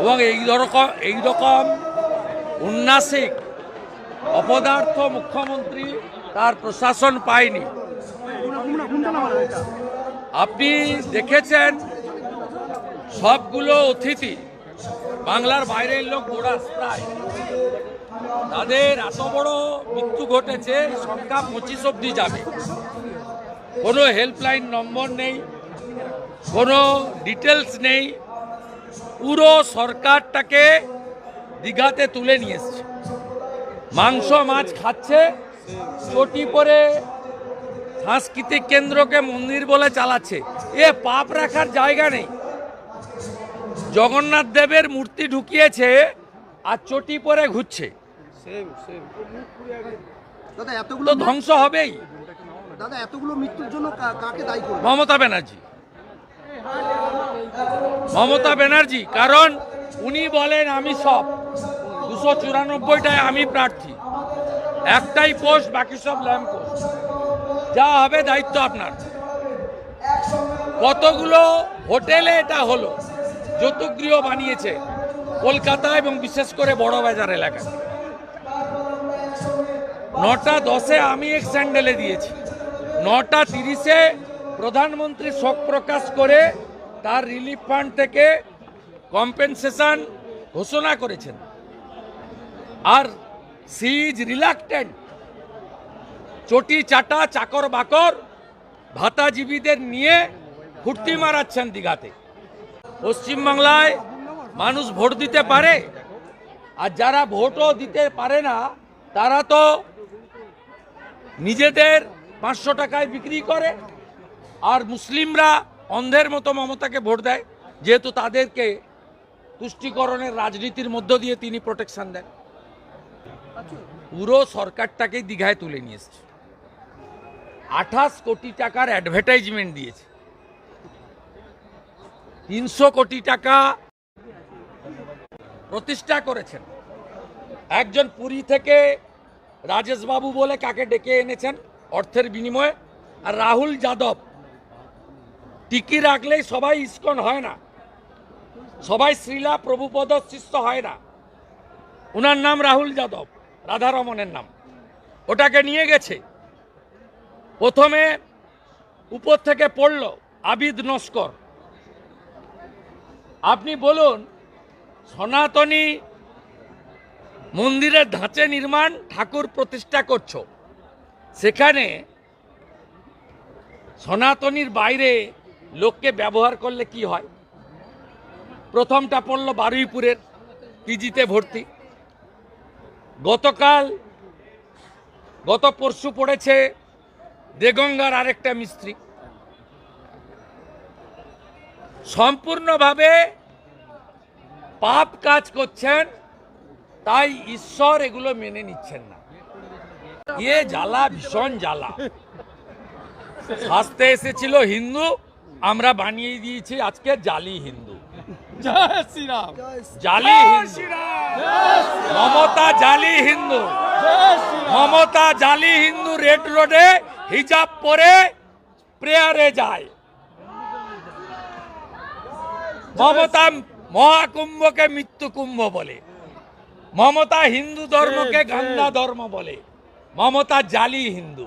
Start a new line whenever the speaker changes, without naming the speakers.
এবং এই রকম এই রকম উন্নাসিক অপদার্থ মুখ্যমন্ত্রী তার প্রশাসন পায়নি। আপনি দেখেছেন সবগুলো অতিথি, বাংলার বাইরের লোক প্রায়। তাদের এত বড় মৃত্যু ঘটেছে, সংখ্যা পঁচিশ অব্দি যাবে। কোনো হেল্পলাইন নম্বর নেই, কোনো ডিটেলস নেই। পুরো সরকারটাকে দীঘাতে তুলে নিয়ে এসছে। মাংস মাছ খাচ্ছে চটি পরে সাংস্কৃতিক কেন্দ্রকে মন্দির বলে চালাচ্ছে। এ পাপ রাখার জায়গা নেই। জগন্নাথ দেবের মূর্তি ঢুকিয়েছে আর চটি পরে ঘুরছে।
এতগুলো
ধ্বংস হবেই।
দাদা এতগুলো মৃত্যুর জন্য কাকে দায়ী করবে?
মমতা ব্যানার্জি। মমতা ব্যানার্জি, কারণ উনি বলেন আমি সব। দুশো চুরানব্বইটায় আমি প্রার্থী। একটাই পোস্ট, বাকি সব ল্যাম্প পোস্ট। যা হবে দায়িত্ব আপনার। কতগুলো হোটেলে এটা হলো যৌতুগৃহ বানিয়েছে, কলকাতা এবং বিশেষ করে বড় বাজার এলাকায় নটা দশে আমি এক স্যান্ডেলে দিয়েছি। নটা তিরিশে প্রধানমন্ত্রী শোক প্রকাশ করে তার রিলিফ ফান্ড থেকে কম্পেনসেশন ঘোষণা করেছেন। আর সি ইজ রিলাক্টেন্ট, চটি চাটা, চাকর বাকর, ভাতাজীবীদের নিয়ে ফুর্তি মারাচ্ছেন দীঘাতে। পশ্চিমবাংলায় মানুষ ভোট দিতে পারে, আর যারা ভোটও দিতে পারে না, তারা তো নিজেদের পাঁচশো টাকায় বিক্রি করে, আর মুসলিমরা অন্ধের মতো মমতাকে ভোট দেয়, যেহেতু তাদেরকে তুষ্টিকরণের রাজনীতির মধ্য দিয়ে তিনি প্রোটেকশন দেন। পুরো সরকারটাকেই দীঘায় তুলে নিয়ে আঠাশ কোটি টাকার অ্যাডভার্টাইজমেন্ট দিয়েছে। তিনশো কোটি টাকা প্রতিষ্ঠা করেছেন। একজন পুরী থেকে রাজেশবাবু বলে কাকে ডেকে এনেছেন অর্থের বিনিময়ে? আর রাহুল যাদব টিকি রাখলেই সবাই ইস্কন হয় না। সবাই শ্রীলা প্রভুপদ শিষ্য হয় না। ওনার নাম রাহুল যাদব রাধারমনের নাম। ওটাকে নিয়ে গেছে। প্রথমে উপর থেকে পড়ল আবিদ নস্কর। আপনি বলুন, সনাতনী মন্দিরের ধাঁচে নির্মাণ ঠাকুর প্রতিষ্ঠা করছ। সেখানে সনাতনীর বাইরে লোককে ব্যবহার করলে কি হয়? প্রথমটা পড়ল বারুইপুরের পিজিতে ভর্তি। গতকাল, গত পরশু পড়েছে দেগঙ্গার আরেকটা মিস্ত্রি। সম্পূর্ণভাবে পাপ কাজ করছেন, তাই ঈশ্বর এগুলো মেনে নিচ্ছেন না। এ জ্বালা ভীষণ জ্বালা। শাস্তে এসেছিল হিন্দু আমরা বানিয়ে দিয়েছি আজকে জালি হিন্দু।
জয় শ্রীরাম।
জালি হিন্দু। মমতা জালি হিন্দু। মমতা জালি হিন্দু রেড রোডে হিজাব পরে প্রেয়ারে যায়। মমতা মহাকুম্ভকে মৃত্যু কুম্ভ বলে। মমতা হিন্দু ধর্মকে গান্ধা ধর্ম বলে। মমতা জালি হিন্দু।